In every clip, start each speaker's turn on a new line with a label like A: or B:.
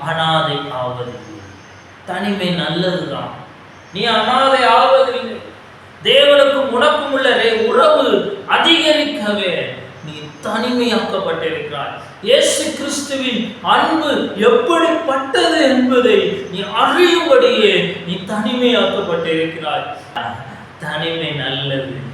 A: அனாதை ஆவதில்லை தனிமை நல்லதுதான். நீ அனாதை ஆவதில்லை. தேவனுக்கும் உனக்கும் உள்ள ரே- உறவு அதிகரிக்கவே நீ தனிமையாக்கப்பட்டிருக்கிறாய். இயேசு கிறிஸ்துவின் அன்பு எப்படிப்பட்டது என்பதை நீ அறியும்படியே நீ தனிமையாக்கப்பட்டிருக்கிறாய். தனிமை நல்லது.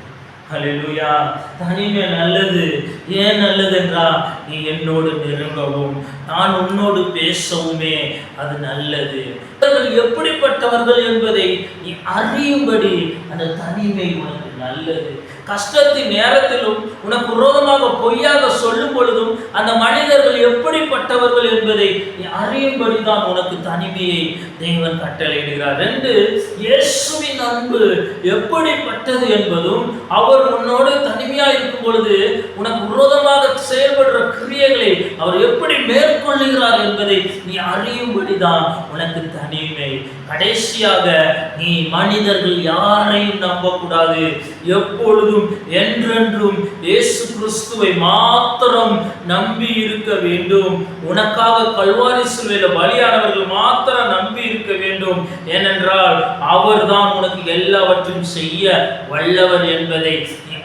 A: ஹalleluya தனிமை நல்லது. ஏன் நல்லது என்றால் நீ என்னோடு நெருங்கவும் நான் உன்னோடு பேசவுமே அது நல்லது. அவர்கள் எப்படிப்பட்டவர்கள் என்பதை நீ அறியும்படி அந்த தனிமை உனக்கு நல்லது. கஷ்டத்தின் நேரத்திலும் உனக்கு விரோதமாக பொய்யாக சொல்லும் பொழுதும் அந்த மனிதர்கள் எப்படிப்பட்டவர்கள் என்பதை நீ அறியும்படி தான் உனக்கு தனிமையை தெய்வன் கட்டளையிடுகிறார். ரெண்டு இயேசுவின் அன்பு எப்படிப்பட்டது என்பதும் அவர் உன்னோடு தனிமையா இருக்கும் பொழுது உனக்கு விரோதமாக கிரியைகளை அவர் எப்படி மேற்கொள்ளுகிறார் என்பதை நீ அறியும்படிதான் உனக்கு தனிமை. கடைசியாக நீ மனிதர்கள் யாரையும் நம்பக்கூடாது. எப்பொழுதும் என்றென்றும் இயேசு கிறிஸ்துவை மாத்திரம் நம்பி இருக்க வேண்டும். உனக்காக கல்வாரி சிலுவையில பலியானவர்கள் மாத்திரம் நம்பி இருக்க வேண்டும். ஏனென்றால் அவர்தான் உனக்கு எல்லாவற்றையும் செய்ய வல்லவர் என்பதை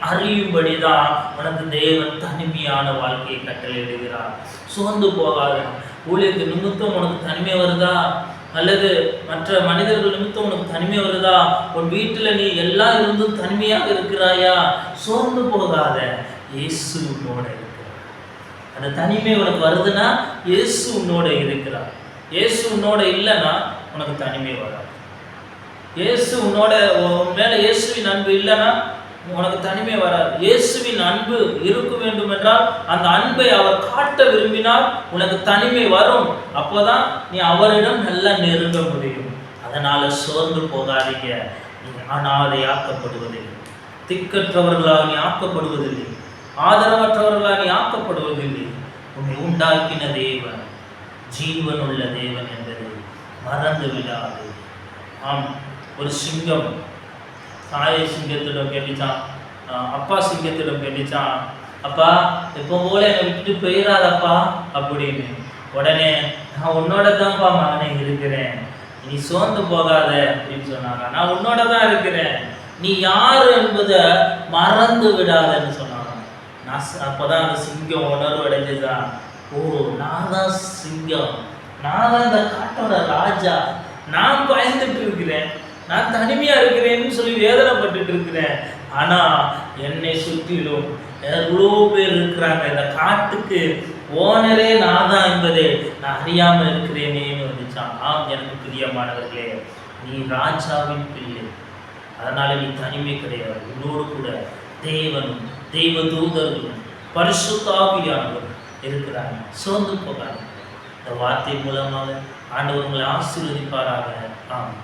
A: அறியும்படிதான் உனக்கு தேவன் தனிமையான வாழ்க்கையை கட்டளையிடுகிறார். சோர்ந்து போகாத. ஊழியத்து நிமித்தம் உனக்கு தனிமை வருதா? அல்லது மற்ற மனிதர்கள் நிமித்தம் உனக்கு தனிமை வருதா? உன் வீட்டில் நீ எல்லா இருந்தும் தனிமையாக இருக்கிறாயா? சோர்ந்து போகாத. இயேசு உன்னோட இருக்கிறார். அந்த தனிமை உனக்கு வருதுன்னா இயேசு உன்னோட இருக்கிறார். இயேசு உன்னோட இல்லைன்னா உனக்கு தனிமை வராது. இயேசு உன்னோட உன் இயேசுவின் அன்பு இல்லைன்னா உனக்கு தனிமை வராது. இயேசுவின் அன்பு இருக்க வேண்டும் என்றால் அந்த அன்பை அவர் காட்ட விரும்பினால் உனக்கு தனிமை வரும். அப்போதான் நீ அவரிடம் நல்லா நெருங்க முடியும். அதனால சோர்ந்து போகாதீங்க. நீ அனாதையாக்கப்படுவதில்லை திக்கற்றவர்களாக நீ ஆக்கப்படுவதில்லை. ஆதரவற்றவர்களாக நீ ஆக்கப்படுவதில்லை. உன்னை உண்டாக்கின தேவன் ஜீவனுள்ள தேவன் என்பதை மறந்து விடாது. ஆம் ஒரு சிங்கம் தாயை சிங்கத்திடம் கேட்டுச்சான் அப்பா சிங்கத்திடம் கேட்டுச்சான் அப்பா இப்போ போல என்னை விட்டுட்டு போயிடாதப்பா அப்படின்னு. உடனே நான் உன்னோட தான்ப்பா மகனே இருக்கிறேன். நீ சோர்ந்து போகாத அப்படின்னு சொன்னாங்க. நான் உன்னோட தான் இருக்கிறேன். நீ யார் என்பதை மறந்து விடாதன்னு சொன்னாங்க. நான் அப்போ தான் அந்த சிங்கம் உணர்வு அடைஞ்சுதான் ஓ நான் தான் சிங்கம். நான் தான் இந்த காட்டோட ராஜா. நான் பயந்துட்டு இருக்கிறேன். நான் தனிமையா இருக்கிறேன்னு சொல்லி வேதனைப்பட்டுட்டு இருக்கிறேன். ஆனா என்னை சுற்றிலும் எவ்வளோ பேர் இருக்கிறாங்க. இந்த காட்டுக்கு ஓனரே நான் தான் என்பதை நான் அறியாம இருக்கிறேனேன்னு வந்துச்சான் ஆம் எனக்கு பிரியமானவர்களே நீ ராஜாவின் பிள்ளை. அதனால நீ தனிமை கிடையாது. உன்னோடு கூட தேவனும் தெய்வ தூதர்களும் பரிசுத்தாவியானவரும் இருக்கிறாங்க. சோர்ந்து போகிறாங்க இந்த வார்த்தை மூலமாக ஆண்டவர் உங்களை ஆசீர்வதிப்பாராக. ஆமாம்